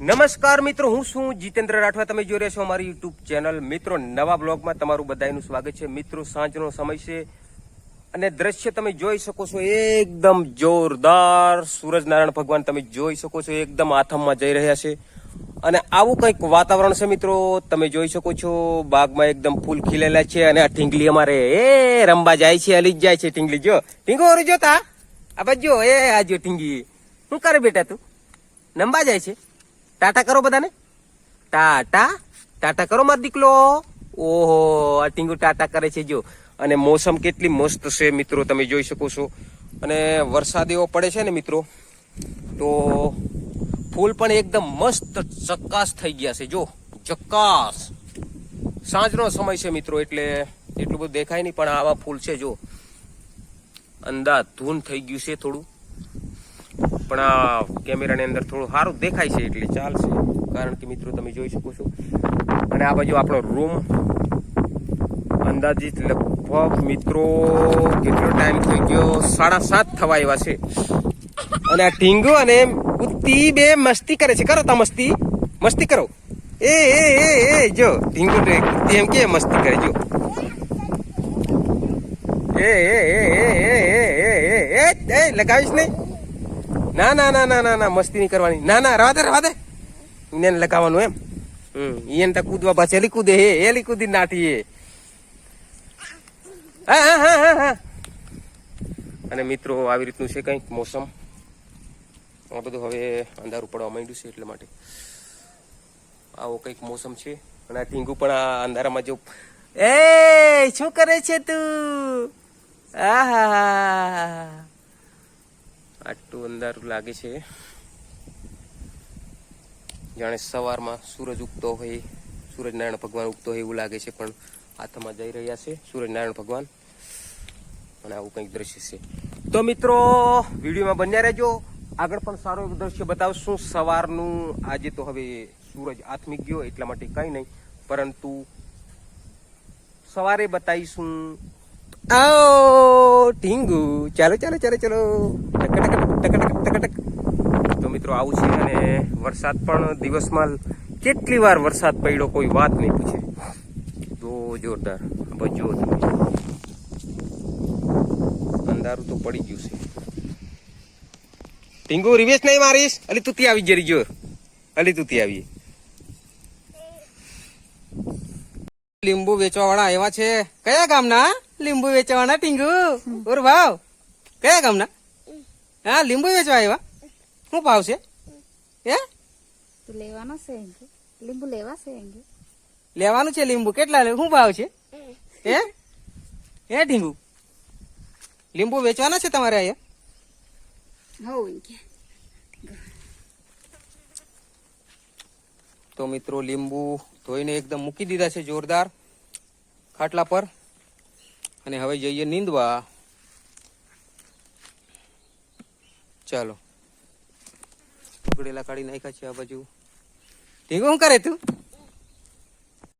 નમસ્કાર મિત્રો, હું છું જીતેન્દ્ર રાઠવા. તમે જોઈ રહ્યા છો અમારી યુટ્યુબ ચેનલ. મિત્રો, નવા બ્લોગમાં તમારું બધાનું સ્વાગત છે. મિત્રો, સાંજનો સમય છે અને દ્રશ્ય તમે જોઈ શકો છો એકદમ જોરદાર. સૂરજનારાયણ ભગવાન તમે જોઈ શકો છો, એકદમ આથમમાં જઈ રહ્યા છે. અને આવું કંઈક વાતાવરણ છે મિત્રો, તમે જોઈ શકો છો, બાગમાં એકદમ ફૂલ ખીલેલા છે અને આ ટીંગલી અમારે, એ રંબા જાય છે અલી જાય છે ટીંગલી જો ટીંગો ઓરી જોતા? આ બાજુ, એ આ જો ઢીંગી શું કરે બેટા તું? નંબા જાય છે? ટાટા કરો બધાને? ટાટા? ટાટા કરો માર દીકલો ઓહો, આ ટીંગુ ટાટા કરે છે, જો. અને મોસમ કેટલી મસ્ત છે, મિત્રો, તમે જોઈ શકો છો. અને વરસાદ એવો પડે છે ને, મિત્રો, તો ફૂલ પણ એકદમ મસ્ત ચક્કાસ થઈ ગયા છે, જો. ચક્કાસ સાંજનો સમય છે, મિત્રો, એટલે એટલું બધું દેખાય નહીં, પણ આવા ફૂલ છે, જો. અંદાજ ધૂન થઈ ગયું છે થોડું. પણ આ કેમેરાની અંદર થોડું સારું દેખાય છે એટલે ચાલશે કારણ કે મિત્રો તમે જોઈ શકો છો અને આ બાજુ આપણો રૂમ અંદાજિત લગભગ મિત્રો કેટલો ટાઈમ થઈ ગયો સાડા સાત થવા એવા છે અને આ ઢીંગો અને કુત્તી બે મસ્તી કરે છે કરો તા મસ્તી મસ્તી કરો એ એ એ એ જો ઢીંગો કુત્તી એમ કે મસ્તી કરે જો એ એ એ એ એ એ એ લગાવીશ નહીં ના ના ના ના ના ના, મસ્તી નહીં કરવાની. ના ના રવા દે રવા દે એને લગાવવાનું એમ. હમ એને તો કૂદવા પાછળ એલી કૂદે હે, એલી કૂદી નાઠી હા. અને મિત્રો, આવી રીતનું છે કંઈક મોસમ. આ બધું હવે અંધારું પડવા માંડ્યું છે એટલા માટે. આવો કંઈક મોસમ છે. અને આ ટીંગુ પણ આ અંધારામાં જો એ, શું કરે છે તું? આહા. અંધારું લાગે છે. જાણે સવારમાં સૂરજ ઉગતો હોય, સૂરજનારાયણ ભગવાન ઉગતો હોય એવું લાગે છે, પણ હાથમાં જઈ રહ્યા છે સૂરજનારાયણ ભગવાન. અને આવું કંઈક દ્રશ્ય છે. તો મિત્રો, વિડીયોમાં બન્યા રહેજો. આગળ પણ સારો દ્રશ્ય બતાવશું. સવારનું આજે તો હવે સૂરજ આથમી ગયો, એટલા માટે કંઈ નહીં. પરંતુ સવારે બતાવીશું. આવો ટીંગુ ચાલો ચાલો ચાલો ચાલો. ટક ટક ટક તો અને વરસાદ પણ દિવસમાં કેટલી વાર વરસાદ પડ્યો કોઈ વાત નહીં પૂછે. તો જોરદાર. બસ અંધારું તો પડી ગયું છે. ટીંગુ, રિવેશ નહીં મારીશ. અલી, તું આવી જરી, જોર. અલી, તું આવી. લીંબુ વેચવા વાળા એવા છે. કયા ગામના? લીંબુ વેચવાના ટીંગુ? ઓર ભાવ કયા ગામના? હા, લીંબુ વેચવા આવ્યા? શું ભાવ છે હે? તું લેવાનો છે લીંબુ લેવા છે લેવાનું છે લીંબુ? કેટલા લે? શું ભાવ છે હે? હે ઢીંગુ? લીંબુ વેચવાના છે તમારે અહીંયા? તો મિત્રો લીંબુ ધોઈને એકદમ મૂકી દીધા છે જોરદાર ખાટલા પર. અને હવે જઈએ નીંદવા. ચાલો. ઉગડેલા કાઢી નાખ્યા છે આ બાજુ. ઢીંગુ કરે તું?